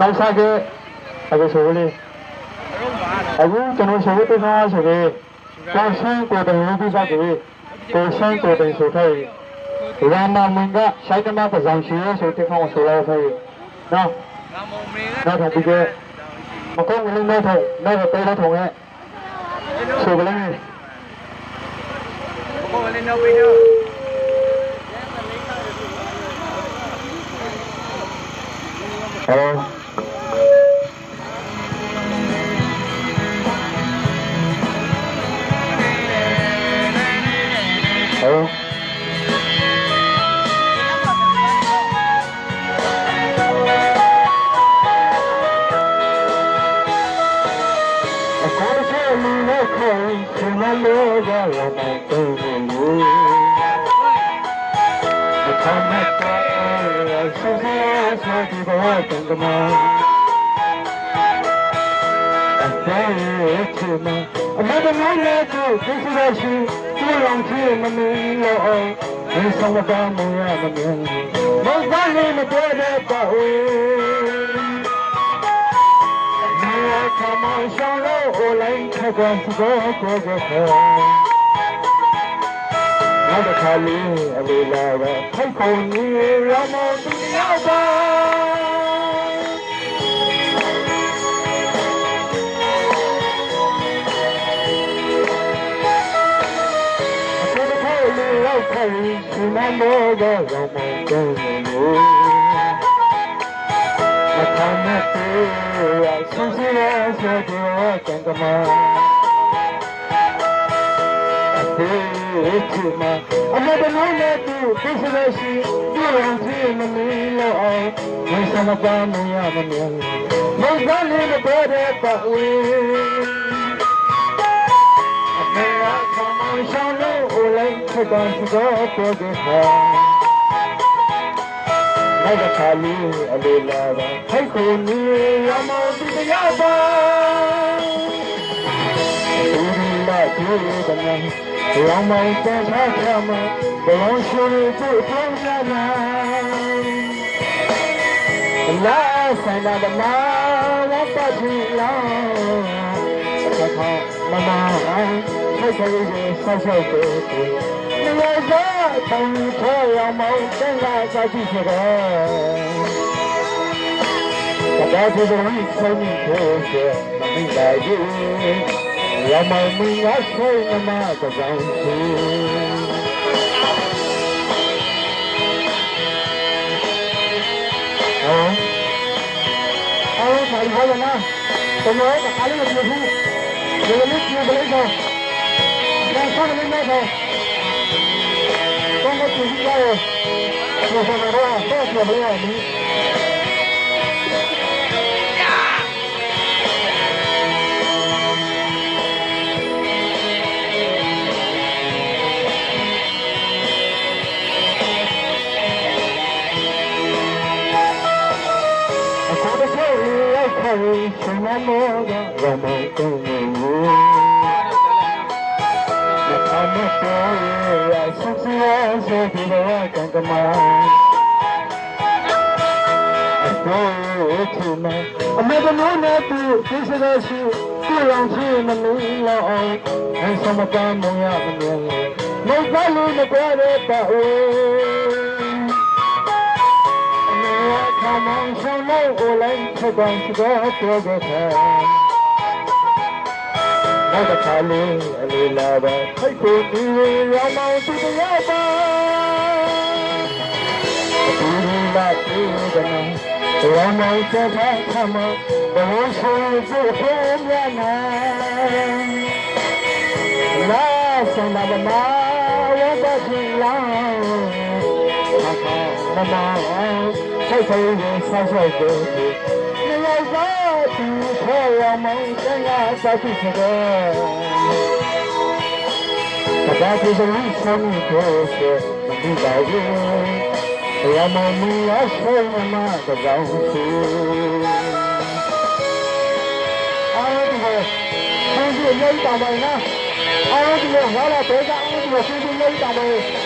နောက်စားခဲ့အခုဆိုလေးအခုကျွန်တော်ဆိုလို့ပြသားဆိုတော့ကိုဆန်းကိုတိုင်လို့ပြသားတယ်ကိုဆန်းကိုတိုင်ဆိုထားရင်ရာမမင်ကရှိုက်တမပဇောင်ရှိရဆိုတဲ့ခေါင်းဆိုလာထားရင်နော်ငါမုံမင်းကနောက်ထပ်ဒီက လူနဲ့ခိုင်ချင်မလို့ရရမယ်ကိုယ်ကိုအခမ်းမဲ့တော့ဆူဆဲဆူဒီဘဝတန်ကမအစေးချင်မအမတ်မိုင်းလေးကိုသိစရာရှိသူ့အောင်ချင်မမင်းလို့အောင်ဒီဆောင်တော်မူရမမြင်မောဇလေးမတော်တဲ့ပါဝေး Come on, show ကိုလိုက်ထက်ကစကောကောကောနောက်တစ်ခါလေးအလေးလာပဲထိုက်ကုန်ကြီးရမောသူရောက်ပါဒီမမောကရောမောကောမော ထမ်းနဲ့တွေ့ရဆင်းရဲဆိုတော့ကံကမအသေးချင်မအမတနိုးနဲ့သူသိစရရှိဒီအောင်ကြည့်မမီလို့အောင်ဝိသမပန်းမရမမြင်မုတ်ကလေးမပေါ်တဲ့ပတ်ဝေးအမေကခမောရှောင်းလို့အိုလိုက်ခက်ကန်တော့ပေါ်ကြတ ယ်နောက်ကခါလေးအလေးလာပါထိုက်ကိုနေရမောသူတရားပါဒီလာဒီကနံရောင်းမောင်တန်ထားချမဘလုံးရှိုးကိုအထောင်းရလာလာဆိုင်လာမဝတ်ပတ်ချီလာအခါမမထိုက်ကိုရေဆောက်ဆောက်ကိုနေရာစားတော 我这痛苦呀，没人来个几十个。大家不容易，可你可是，我们没来谁能那个心？啊！啊，我查的，个？个，个。Son los principales los honorados socios de AMI. I'm sorry, I'm sorry, I'm sorry, I'm sorry, I'm မမောကရမောကုန်းကိုမထမပေါ်ရဆုစရစေဒီဘဝကံကမအတော်ချင်မအမေကနိုးနေသူသိစရရှိကိုလောင်ချင်မလို့လောအောင်အសមကမုံရမလို့မောကလေးမကွာတဲ့ပါဝေးခမောင်ဆောင်လို့ကိုလိုက်ထပ်ကောင်းစကားပြောခဲ့တယ်နောက်တစ်ခါလေး အလေးလာပါထိုက်ကိုဒီရမောင်သူတရားပါဒီလာပြေကနရမောင်ချက်ထားခမဘဝရှိဖို့ဖေးမြနာလာစန္ဒမမဝတ်ပါချင်လားမမထိုက်ထိုင်ရင်ဆောက်ဆောက်တယ်နေရာစားသူခေါ်ရမောင်းစံရစာစုစတဲ့ဘာသာသူစရိဆမ်းကိုစေမဒီ ပါဘူးရမမူအဆုံးမကကြောင်းစုအားဒီကိုဆင်းပြီးရိတ်တောင်ပိုင်းနော်အားဒီကိုဟောလာဒေကအင်းဒီကိုဆင်းပြီးရိတ်တောင်ပိုင်း